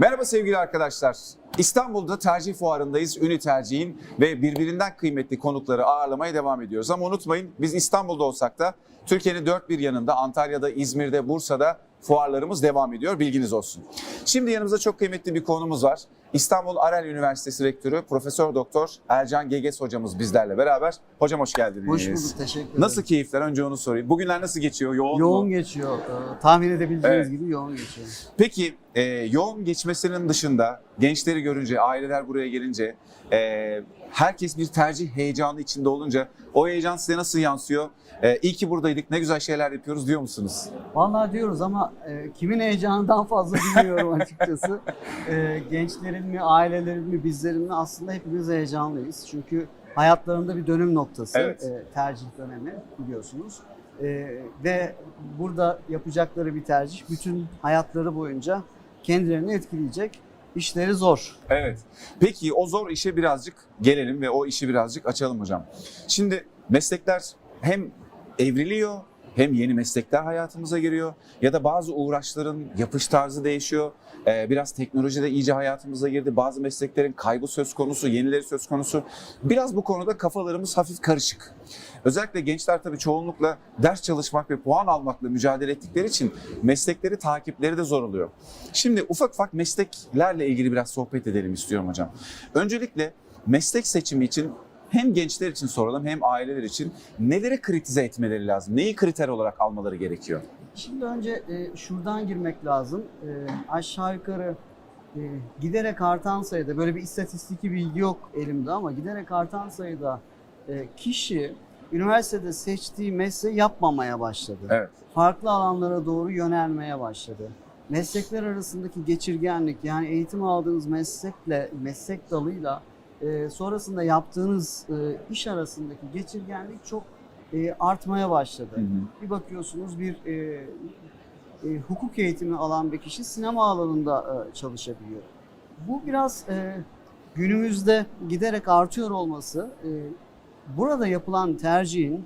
Merhaba sevgili arkadaşlar. İstanbul'da tercih fuarındayız. Ünü tercihin ve birbirinden kıymetli konukları ağırlamaya devam ediyoruz. Ama unutmayın biz İstanbul'da olsak da Türkiye'nin dört bir yanında Antalya'da, İzmir'de, Bursa'da fuarlarımız devam ediyor. Bilginiz olsun. Şimdi yanımızda çok kıymetli bir konumuz var. İstanbul Arel Üniversitesi Rektörü Profesör Doktor Ercan Geges hocamız bizlerle beraber. Hocam hoş geldiniz. Hoş bulduk, teşekkür ederim. Nasıl keyifler? Önce onu sorayım. Bugünler nasıl geçiyor? Yoğun, Yoğun mu? geçiyor. Ee, tahmin edebileceğiniz Evet. gibi yoğun geçiyor. Peki e, yoğun geçmesinin dışında gençleri görünce, aileler buraya gelince, e, herkes bir tercih heyecanı içinde olunca o heyecan size nasıl yansıyor? E, iyi ki buradaydık, ne güzel şeyler yapıyoruz diyor musunuz? Vallahi diyoruz ama e, kimin heyecanından fazla bilmiyorum açıkçası. E, gençlerin mi, ailelerin mi, bizlerin mi aslında hepimiz heyecanlıyız. Çünkü hayatlarında bir dönüm noktası, Evet. e, tercih dönemi biliyorsunuz. E, ve burada yapacakları bir tercih bütün hayatları boyunca kendilerini etkileyecek. İşleri zor. Evet. Peki o zor işe birazcık gelelim ve o işi birazcık açalım hocam. Şimdi meslekler hem evriliyor hem yeni meslekler hayatımıza giriyor ya da bazı uğraşların yapış tarzı değişiyor. Ee, biraz teknoloji de iyice hayatımıza girdi. Bazı mesleklerin kaybı söz konusu, yenileri söz konusu. Biraz bu konuda kafalarımız hafif karışık. Özellikle gençler tabii çoğunlukla ders çalışmak ve puan almakla mücadele ettikleri için meslekleri takipleri de zor oluyor. Şimdi ufak ufak mesleklerle ilgili biraz sohbet edelim istiyorum hocam. Öncelikle meslek seçimi için hem gençler için soralım hem aileler için neleri kritize etmeleri lazım? Neyi kriter olarak almaları gerekiyor? Şimdi önce e, şuradan girmek lazım. E, aşağı yukarı e, giderek artan sayıda, böyle bir istatistiki bilgi yok elimde ama giderek artan sayıda e, kişi üniversitede seçtiği mesleği yapmamaya başladı. Evet. Farklı alanlara doğru yönelmeye başladı. Meslekler arasındaki geçirgenlik yani eğitim aldığınız meslekle, meslek dalıyla e, sonrasında yaptığınız e, iş arasındaki geçirgenlik çok e, artmaya başladı. Hı hı. Bir bakıyorsunuz bir e, e, hukuk eğitimi alan bir kişi sinema alanında e, çalışabiliyor. Bu biraz e, günümüzde giderek artıyor olması e, burada yapılan tercihin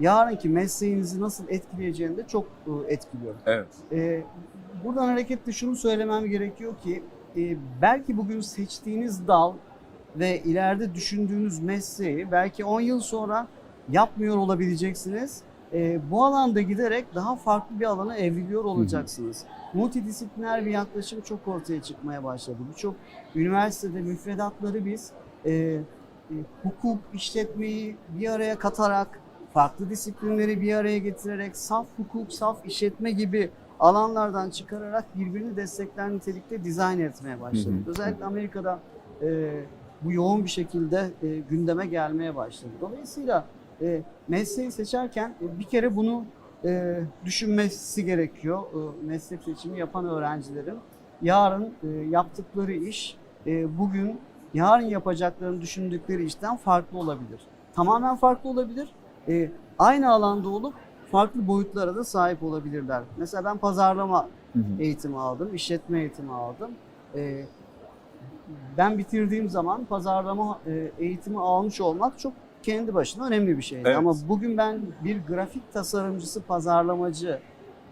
yarınki mesleğinizi nasıl etkileyeceğini de çok e, etkiliyor. Evet. E, buradan hareketle şunu söylemem gerekiyor ki e, belki bugün seçtiğiniz dal ve ileride düşündüğünüz mesleği belki 10 yıl sonra yapmıyor olabileceksiniz. E, bu alanda giderek daha farklı bir alana evriliyor olacaksınız. Multidisipliner bir yaklaşım çok ortaya çıkmaya başladı. Birçok üniversitede müfredatları biz e, e, hukuk, işletmeyi bir araya katarak, farklı disiplinleri bir araya getirerek, saf hukuk, saf işletme gibi alanlardan çıkararak birbirini destekler nitelikte dizayn etmeye başladık. Hı hı. Özellikle Amerika'da e, bu yoğun bir şekilde e, gündeme gelmeye başladı. Dolayısıyla e, mesleği seçerken e, bir kere bunu e, düşünmesi gerekiyor. E, meslek seçimi yapan öğrencilerin yarın e, yaptıkları iş e, bugün yarın yapacaklarını düşündükleri işten farklı olabilir. Tamamen farklı olabilir. E, aynı alanda olup farklı boyutlara da sahip olabilirler. Mesela ben pazarlama Hı hı. eğitimi aldım, işletme eğitimi aldım. Ee, ben bitirdiğim zaman pazarlama e, eğitimi almış olmak çok kendi başına önemli bir şeydi. Evet. Ama bugün ben bir grafik tasarımcısı, pazarlamacı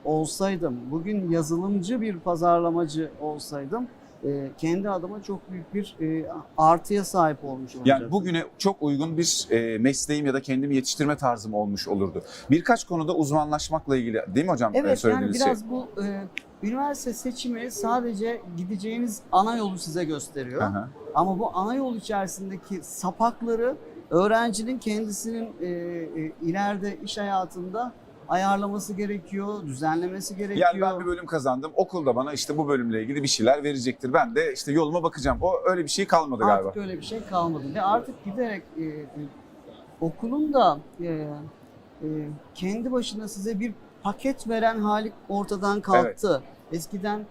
olsaydım, bugün yazılımcı bir pazarlamacı olsaydım e, kendi adıma çok büyük bir e, artıya sahip olmuş olacaktım. Yani bugüne çok uygun bir mesleğim ya da kendimi yetiştirme tarzım olmuş olurdu. Birkaç konuda uzmanlaşmakla ilgili değil mi hocam? Evet yani şey? biraz bu e, üniversite seçimi sadece gideceğiniz ana yolu size gösteriyor. Hı. Ama bu ana yol içerisindeki sapakları öğrencinin kendisinin e, e, ileride iş hayatında ayarlaması gerekiyor, düzenlemesi gerekiyor. Yani ben bir bölüm kazandım. Okulda bana işte bu bölümle ilgili bir şeyler verecektir. Ben de işte yoluma bakacağım. O öyle bir şey kalmadı galiba. Artık öyle bir şey kalmadı ve artık giderek e, e, okulun da e, e, kendi başına size bir paket veren hali ortadan kalktı. Eskiden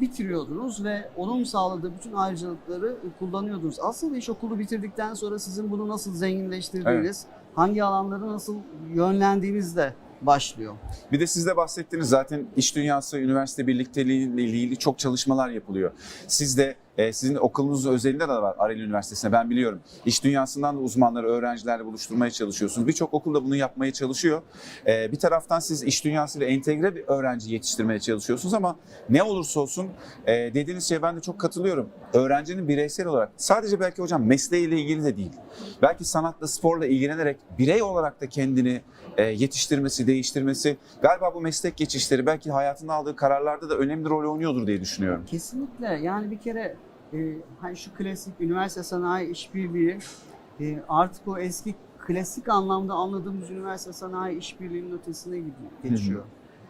bitiriyordunuz ve onun sağladığı bütün ayrıcalıkları kullanıyordunuz. Aslında iş okulu bitirdikten sonra sizin bunu nasıl zenginleştirdiğiniz, hangi alanları nasıl yönlendiğinizle başlıyor. Bir de siz de bahsettiniz zaten iş dünyası, üniversite birlikteliğiyle ilgili çok çalışmalar yapılıyor. Siz de e, sizin okulunuzun özelinde de var Arel Üniversitesi'nde ben biliyorum. İş dünyasından da uzmanları öğrencilerle buluşturmaya çalışıyorsunuz. Birçok okulda bunu yapmaya çalışıyor. E, bir taraftan siz iş dünyasıyla entegre bir öğrenci yetiştirmeye çalışıyorsunuz ama ne olursa olsun e, dediğiniz şeye ben de çok katılıyorum. Öğrencinin bireysel olarak sadece belki hocam mesleğiyle ilgili de değil. Belki sanatla, sporla ilgilenerek birey olarak da kendini yetiştirmesi, değiştirmesi galiba bu meslek geçişleri belki hayatında aldığı kararlarda da önemli rol oynuyordur diye düşünüyorum. Kesinlikle. Yani bir kere e, hani şu klasik üniversite sanayi işbirliği e, artık o eski klasik anlamda anladığımız üniversite sanayi işbirliğinin ötesine geçiyor.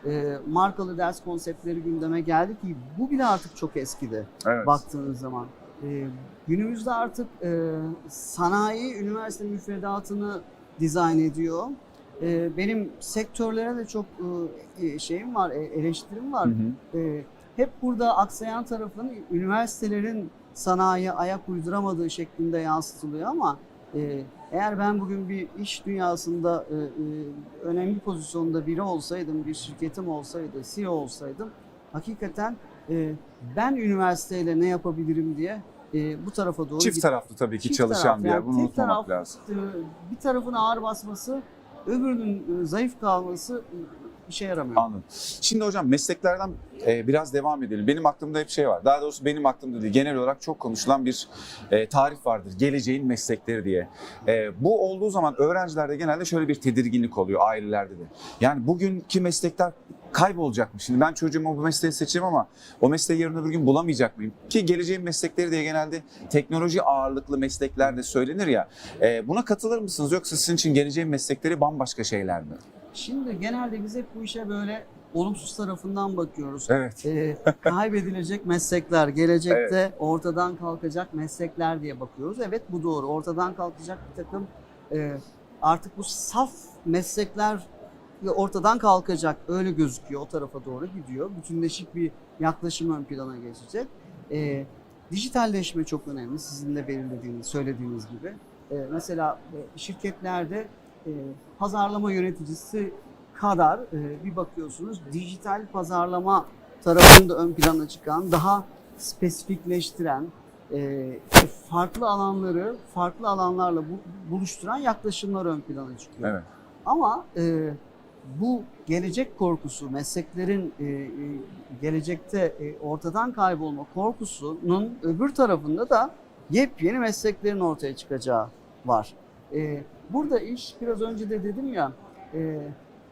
E, markalı ders konseptleri gündeme geldi ki bu bile artık çok eskidi Evet. baktığınız zaman. E, günümüzde artık e, sanayi üniversite müfredatını dizayn ediyor. E, benim sektörlere de çok e, şeyim var, e, eleştirim var. Hı hı. Ee, hep burada aksayan tarafın üniversitelerin sanayiye ayak uyduramadığı şeklinde yansıtılıyor ama e, eğer ben bugün bir iş dünyasında e, e, önemli pozisyonda biri olsaydım, bir şirketim olsaydı, CEO olsaydım hakikaten e, ben üniversiteyle ne yapabilirim diye e, bu tarafa doğru Çift git- taraflı tabii ki Çift çalışan taraf, bir yer. yani Bunu unutmamak taraf- lazım. e, bir tarafın ağır basması, öbürünün e, zayıf kalması işe yaramıyor. Anladım. Şimdi hocam mesleklerden e, biraz devam edelim. Benim aklımda hep şey var. Daha doğrusu benim aklımda değil. Genel olarak çok konuşulan bir e, tarif vardır. Geleceğin meslekleri diye. E, bu olduğu zaman öğrencilerde genelde şöyle bir tedirginlik oluyor ailelerde de. Yani bugünkü meslekler kaybolacak mı? Şimdi ben çocuğuma bu mesleği seçeyim ama o mesleği yarın öbür gün bulamayacak mıyım? Ki geleceğin meslekleri diye genelde teknoloji ağırlıklı meslekler de söylenir ya. E, buna katılır mısınız? Yoksa sizin için geleceğin meslekleri bambaşka şeyler mi? Şimdi genelde biz hep bu işe böyle olumsuz tarafından bakıyoruz. Evet. Ee, kaybedilecek meslekler, gelecekte ortadan kalkacak meslekler diye bakıyoruz. Evet bu doğru. Ortadan kalkacak bir takım e, artık bu saf meslekler ortadan kalkacak. Öyle gözüküyor. O tarafa doğru gidiyor. Bütünleşik bir yaklaşım ön plana geçecek. E, dijitalleşme çok önemli. Sizin de belirlediğiniz, söylediğiniz gibi. E, mesela e, şirketlerde e, pazarlama yöneticisi kadar e, bir bakıyorsunuz dijital pazarlama tarafında ön plana çıkan, daha spesifikleştiren, e, farklı alanları farklı alanlarla bu- buluşturan yaklaşımlar ön plana çıkıyor. Evet. Ama e, bu gelecek korkusu, mesleklerin e, e, gelecekte e, ortadan kaybolma korkusunun öbür tarafında da yepyeni mesleklerin ortaya çıkacağı var. E, burada iş biraz önce de dedim ya, e,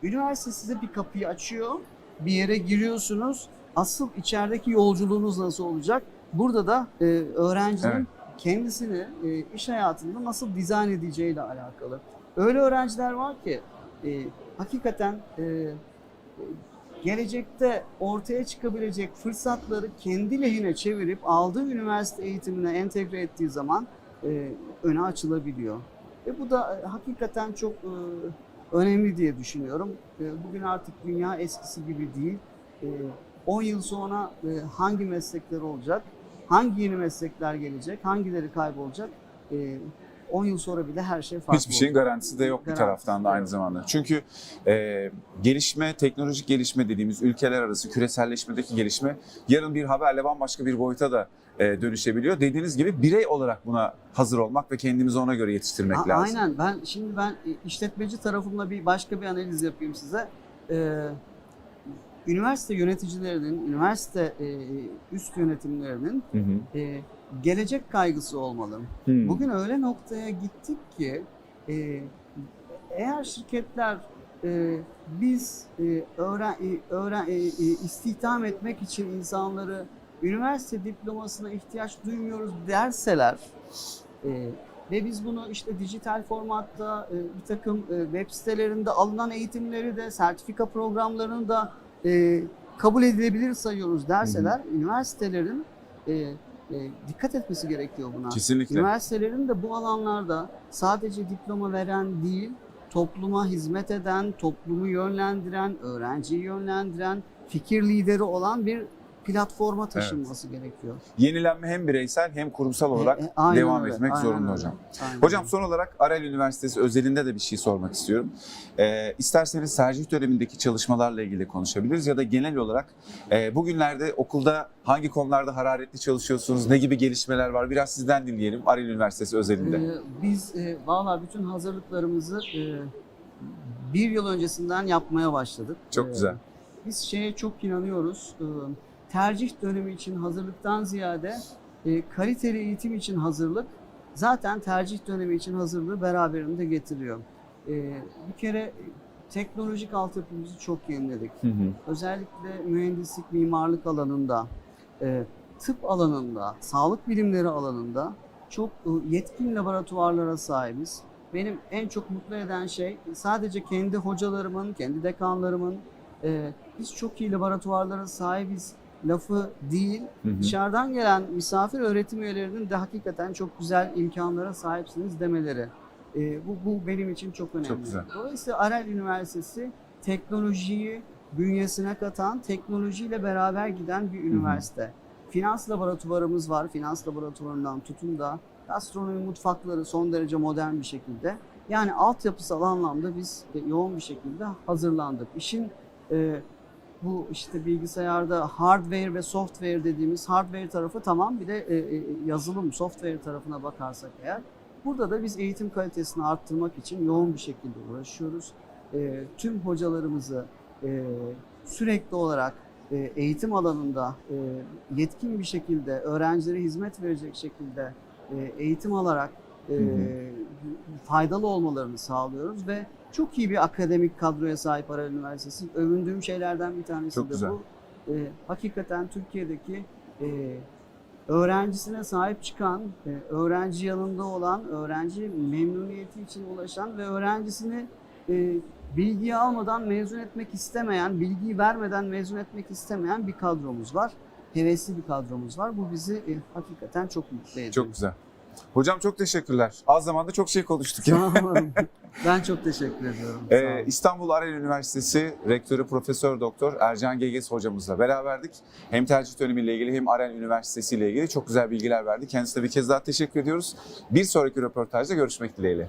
üniversite size bir kapıyı açıyor, bir yere giriyorsunuz. Asıl içerideki yolculuğunuz nasıl olacak? Burada da e, öğrencinin Evet. kendisini e, iş hayatında nasıl dizayn edeceğiyle alakalı. Öyle öğrenciler var ki e, hakikaten e, gelecekte ortaya çıkabilecek fırsatları kendi lehine çevirip aldığı üniversite eğitimine entegre ettiği zaman e, öne açılabiliyor. Ve bu da e, hakikaten çok e, önemli diye düşünüyorum. E, bugün artık dünya eskisi gibi değil. E, 10 yıl sonra e, hangi meslekler olacak, hangi yeni meslekler gelecek, hangileri kaybolacak, e, 10 yıl sonra bile her şey farklı Hiçbir şeyin garantisi de yok bir Garantisi taraftan da aynı yok. zamanda. Çünkü e, gelişme, teknolojik gelişme dediğimiz ülkeler arası küreselleşmedeki gelişme yarın bir haberle bambaşka bir boyuta da e, dönüşebiliyor. Dediğiniz gibi birey olarak buna hazır olmak ve kendimizi ona göre yetiştirmek A- lazım. Aynen. Ben şimdi ben e, işletmeci tarafımla bir başka bir analiz yapayım size. Ee, üniversite yöneticilerinin, üniversite e, üst yönetimlerinin Hı hı. e, gelecek kaygısı olmalı. Hı. Bugün öyle noktaya gittik ki e, eğer şirketler e, biz e, öğren, e, öğren, e, e, istihdam etmek için insanları üniversite diplomasına ihtiyaç duymuyoruz derseler e, ve biz bunu işte dijital formatta e, bir takım e, web sitelerinde alınan eğitimleri de sertifika programlarını da e, kabul edilebilir sayıyoruz derseler üniversitelerin e, e, dikkat etmesi gerekiyor buna. Kesinlikle. Üniversitelerin de bu alanlarda sadece diploma veren değil, topluma hizmet eden, toplumu yönlendiren, öğrenciyi yönlendiren, fikir lideri olan bir platforma taşınması gerekiyor. Yenilenme hem bireysel hem kurumsal olarak E, e, aynen devam öyle, etmek aynen zorunda öyle. hocam. Aynen Hocam son olarak Arel Üniversitesi özelinde de bir şey sormak istiyorum. Ee, isterseniz tercih dönemindeki çalışmalarla ilgili konuşabiliriz ya da genel olarak e, bugünlerde okulda hangi konularda hararetli çalışıyorsunuz, ne gibi gelişmeler var biraz sizden dinleyelim Arel Üniversitesi özelinde. Ee, biz e, valla bütün hazırlıklarımızı e, bir yıl öncesinden yapmaya başladık. Çok Ee, güzel. Biz şeye çok inanıyoruz. Ee, tercih dönemi için hazırlıktan ziyade e, kaliteli eğitim için hazırlık zaten tercih dönemi için hazırlığı beraberinde getiriyor. Ee, bir kere teknolojik altyapımızı çok yeniledik. Hı hı. Özellikle mühendislik, mimarlık alanında, e, tıp alanında, sağlık bilimleri alanında çok e, yetkin laboratuvarlara sahibiz. Benim en çok mutlu eden şey sadece kendi hocalarımın, kendi dekanlarımın e, biz çok iyi laboratuvarlara sahibiz lafı değil, Hı hı. dışarıdan gelen misafir öğretim üyelerinin de hakikaten çok güzel imkanlara sahipsiniz demeleri. E, bu, bu benim için çok önemli. Çok güzel. Dolayısıyla Arel Üniversitesi teknolojiyi bünyesine katan, teknolojiyle beraber giden bir üniversite. Finans laboratuvarımız var. Finans laboratuvarından tutun da gastronomi mutfakları son derece modern bir şekilde. Yani altyapısal anlamda biz yoğun bir şekilde hazırlandık. İşin e, bu işte bilgisayarda hardware ve software dediğimiz hardware tarafı tamam bir de e, e, yazılım software tarafına bakarsak eğer burada da biz eğitim kalitesini arttırmak için yoğun bir şekilde uğraşıyoruz. E, tüm hocalarımızı e, sürekli olarak e, eğitim alanında e, yetkin bir şekilde öğrencilere hizmet verecek şekilde e, eğitim alarak e, faydalı olmalarını sağlıyoruz ve çok iyi bir akademik kadroya sahip Aral Üniversitesi. Övündüğüm şeylerden bir tanesi Çok de güzel. bu. E, hakikaten Türkiye'deki e, öğrencisine sahip çıkan, e, öğrenci yanında olan, öğrenci memnuniyeti için ulaşan ve öğrencisini e, bilgiyi almadan mezun etmek istemeyen, bilgiyi vermeden mezun etmek istemeyen bir kadromuz var. Hevesli bir kadromuz var. Bu bizi e, hakikaten çok mutlu ediyor. Çok güzel. Hocam çok teşekkürler. Az zamanda çok şey konuştuk. ya. Ben çok teşekkür ediyorum. Ee. İstanbul Arel Üniversitesi Rektörü Profesör Doktor Ercan Geges hocamızla beraberdik. Hem tercih dönemiyle ilgili hem Arel Üniversitesi ile ilgili çok güzel bilgiler verdi. Kendisine bir kez daha teşekkür ediyoruz. Bir sonraki röportajda görüşmek dileğiyle.